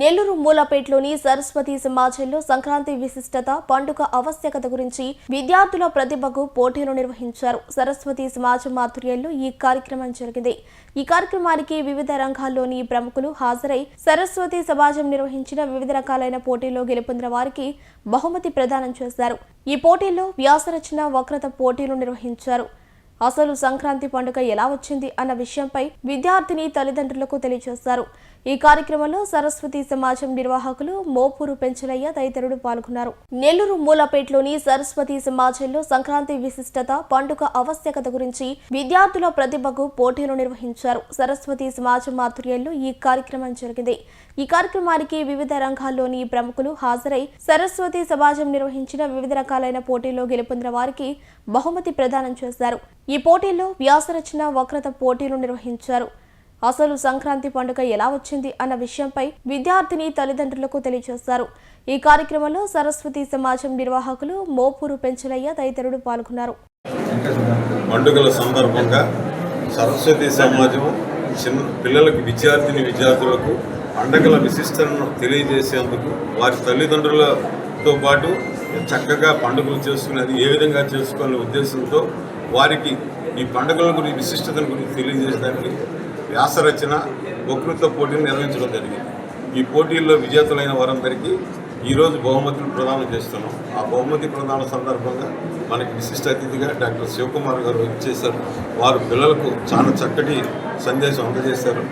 నెల్లూరు మూలపేటలోని సరస్వతి సమాజంలో సంక్రాంతి విశిష్టత పండుగ ఆవశ్యకత గురించి విద్యార్థుల ప్రతిభకు పోటీలు నిర్వహించారు సరస్వతి సమాజం ఆధ్వర్యంలో ఈ కార్యక్రమం జరిగింది. ఈ కార్యక్రమానికి వివిధ రంగాల్లోని ప్రముఖులు హాజరై సరస్వతి సమాజం నిర్వహించిన వివిధ రకాలైన పోటీల్లో గెలుపొందిన వారికి బహుమతి ప్రదానం చేశారు. ఈ పోటీల్లో వ్యాసరచన వక్రత పోటీలు నిర్వహించారు. అసలు సంక్రాంతి పండుగ ఎలా వచ్చింది అన్న విషయంపై విద్యార్థిని తల్లిదండ్రులకు తెలియజేశారు. ఈ కార్యక్రమంలో సరస్వతి సమాజం నిర్వాహకులు మోపూరు పెంచలయ్య తదితరులు పాల్గొన్నారు. నెల్లూరు మూలపేటలోని సరస్వతి సమాజంలో సంక్రాంతి విశిష్టత పండుగ ఆవశ్యకత గురించి విద్యార్థుల ప్రతిభకు పోటీలు నిర్వహించారు. సరస్వతి సమాజం ఆధ్వర్యంలో ఈ కార్యక్రమం జరిగింది. ఈ కార్యక్రమానికి వివిధ రంగాల్లోని ప్రముఖులు హాజరై సరస్వతి సమాజం నిర్వహించిన వివిధ రకాలైన పోటీల్లో గెలుపొందిన వారికి బహుమతి ప్రదానం చేశారు. ఈ పోటీల్లో వ్యాసరచన వక్రత పోటీలు నిర్వహించారు. అసలు సంక్రాంతి పండుగ ఎలా వచ్చింది అన్న విషయంపై విద్యార్థిని తల్లిదండ్రులకు తెలియజేశారు. ఈ కార్యక్రమంలో సరస్వతి సమాజం నిర్వాహకులు మోపూరు పెంచలయ్య తదితరులు పాల్గొన్నారు. పండుగల సందర్భంగా సరస్వతి సమాజం చిన్న పిల్లలకు విద్యార్థిని విద్యార్థులకు పండుగల విశిష్టతను తెలియజేసేందుకు వారి తల్లిదండ్రులతో పాటు చక్కగా పండుగలు చేసుకునేది ఏ విధంగా చేసుకోవాలనే ఉద్దేశంతో వారికి ఈ పండుగల గురించి విశిష్టతను గురించి తెలియజేయడానికి వ్యాసరచన వక్తృత్వ పోటీలు నిర్వహించడం జరిగింది. ఈ పోటీల్లో విజేతలైన వారందరికీ ఈరోజు బహుమతులు ప్రదానం చేస్తున్నాం. ఆ బహుమతి ప్రదాన సందర్భంగా మనకి విశిష్ట అతిథిగా డాక్టర్ శివకుమార్ గారు వచ్చేసారు వారు పిల్లలకు చాలా చక్కటి సందేశం అందజేశారు.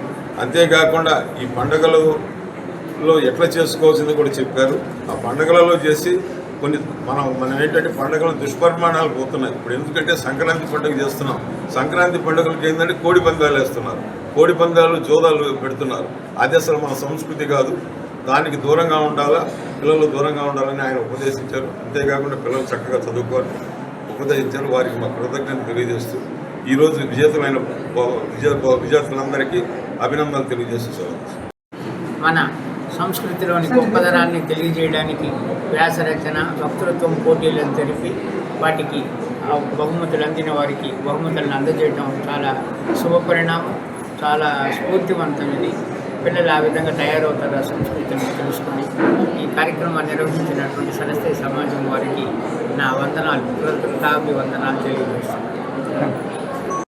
అంతేకాకుండా ఈ పండుగలలో ఎట్లా చేసుకోవాల్సింది కూడా చెప్పారు. ఆ పండుగలలో చేసి కొన్ని మనం మనం ఏంటంటే పండుగల దుష్పరిమాణాలు పోతున్నాయి. ఇప్పుడు ఎందుకంటే సంక్రాంతి పండుగ చేస్తున్నాం. సంక్రాంతి పండుగలకి ఏంటంటే కోడి పందాలు వేస్తున్నారు. కోడి పందాలు జోదాలు పెడుతున్నారు. అది అసలు మన సంస్కృతి కాదు. దానికి దూరంగా ఉండాలా? పిల్లలు దూరంగా ఉండాలని ఆయన ఉపదేశించారు. అంతేకాకుండా పిల్లలు చక్కగా చదువుకోవాలి ఉపదేశించారు. వారికి మా కృతజ్ఞత తెలియజేస్తూ ఈరోజు విజేతమైన బ- విజేతలందరికీ అభినందనలు తెలియజేస్తూ సెలవు మన సంస్కృతిలోని గొప్పదనాన్ని తెలియజేయడానికి వ్యాసరచన వక్తృత్వం పోటీలను జరిపి వాటికి బహుమతులు అందిన వారికి బహుమతులను అందజేయడం చాలా శుభపరిణామం చాలా స్ఫూర్తివంతమైనది పిల్లలు ఆ విధంగా తయారవుతారు ఆ సంస్కృతిని తెలుసుకొని ఈ కార్యక్రమాన్ని నిర్వహించినటువంటి సరస్వతి సమాజం వారికి నా వందనాలు కృతజ్ఞతాభివందనాలు తెలియజేస్తున్నాను.